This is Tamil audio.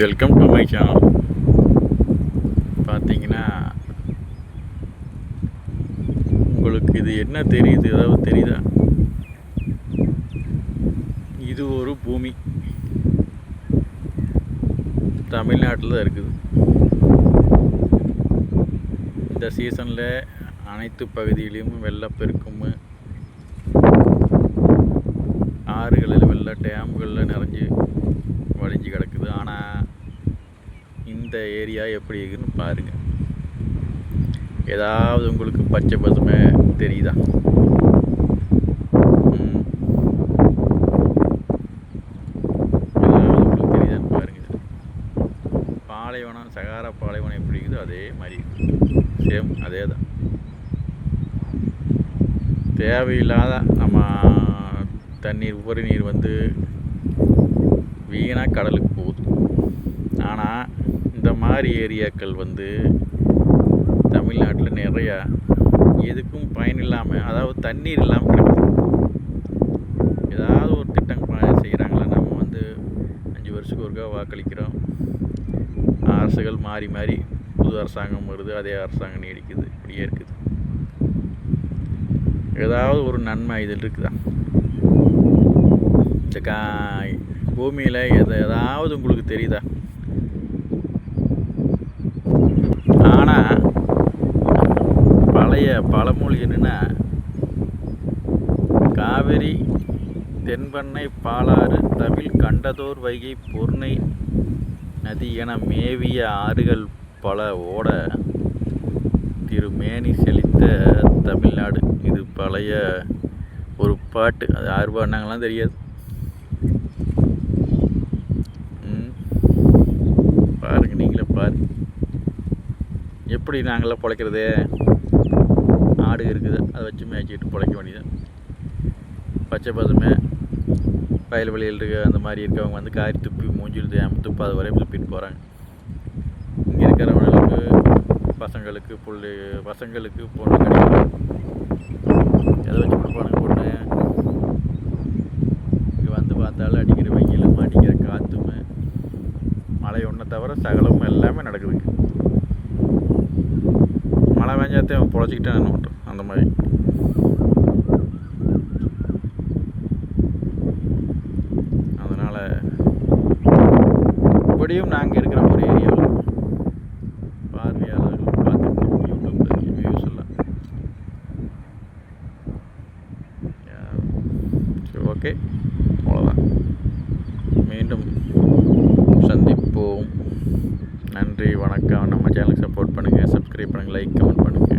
வெல்கம் டு மை சேனல் பார்த்தீங்கன்னா உங்களுக்கு இது என்ன தெரியுது? ஏதாவது தெரியுதா? இது ஒரு பூமி. தமிழ்நாட்டில் தான் இருக்குது. இந்த சீசனில் அனைத்து பகுதியிலையும் வெள்ளப்பெருக்கும். ஆறுகளில் வெள்ள டேம்களில் நிறைஞ்சு வழிஞ்சு கிடக்குது ஆனால் இந்த ஏரியா எப்படி இருக்குன்னு பாருங்கள் ஏதாவது உங்களுக்கு பச்சை பசுமை தெரியுதா? பாருங்க. பாலைவனம் சகாரா பாலைவனம் எப்படி இருக்குதோ அதே மாதிரி சேம் அதே தான் தேவையில்லாத நம்ம தண்ணீர் உபரி நீர் வந்து வீணாக கடலுக்கு போகுது. ஆனால் மாதிரி ஏரியாக்கள் வந்து தமிழ்நாட்டில் நிறையா எதுக்கும் பயன் இல்லாமல் அதாவது தண்ணீர் இல்லாமல் கிடக்குது. ஏதாவது ஒரு திட்டம் செய்கிறாங்களா நம்ம வந்து அஞ்சு வருஷத்துக்கு ஒருக்கா வாக்களிக்கிறோம். அரசுகள் மாறி மாறி புது அரசாங்கம் வருது அதே அரசாங்கம் நீடிக்குது இப்படியே இருக்குது. ஏதாவது ஒரு நன்மை இதில் இருக்குதா? இந்த கா பூமியில் எது ஏதாவது உங்களுக்கு தெரியுதா ஆனால் பழைய பழமொழி என்னென்னா காவிரி தென்பண்ணை பாலாறு தவில் கண்டதோர் வைகை பொருணை நதி என மேவிய ஆறுகள் பல ஓட திருமேனி செழித்த தமிழ்நாடு. இது பழைய ஒரு பாட்டு. அது யார் பாடினாங்களாம் தெரியாது. பாருங்க நீங்களே பாருங்க. எப்படி நாங்களாம் பிழைக்கிறது? ஆடு இருக்குது. அதை வச்சு மேய்ச்சிட்டு பிழைக்க வேண்டியது பச்சை பசுமை வயல்வெளியில் இருக்க அந்த மாதிரி இருக்கவங்க வந்து காரி துப்பி மூஞ்சில் தேம துப்பாத வரையும் துப்பிட்டு போகிறாங்க இங்கே இருக்கிறவங்களுக்கு பசங்களுக்கு புள்ளி பசங்களுக்கு பொண்ணு கிடைக்கும் எதை வச்சு கொடுப்பானுங்க பொண்ணு? இங்கே வந்து பார்த்தாலும் அடிக்கிற வெயிலும் அடிக்கிற காற்றுமே மழை ஒன்றை தவிர சகலமும் எல்லாமே நடக்குதுங்க. மழை பெஞ்சாத்தே அவன் பொழைச்சிக்கிட்டே என்ன பண்ணுறோம் அந்த மாதிரி. அதனால் இப்படியும் நாங்கள் இருக்கிற ஒரு ஏரியாவில் பார்வையாளர்கள் பார்த்துட்டு யூடியூப்பில் யூஸ் இல்லை. சரி ஓகே அவ்வளோதான் மீண்டும் சந்திப்போம். நன்றி வணக்கம். நம்ம சேனலுக்கு சப்போர்ட் பண்ணுங்கள் சப்ஸ்கிரைப் பண்ணுங்கள் லைக் கமெண்ட் பண்ணுங்கள்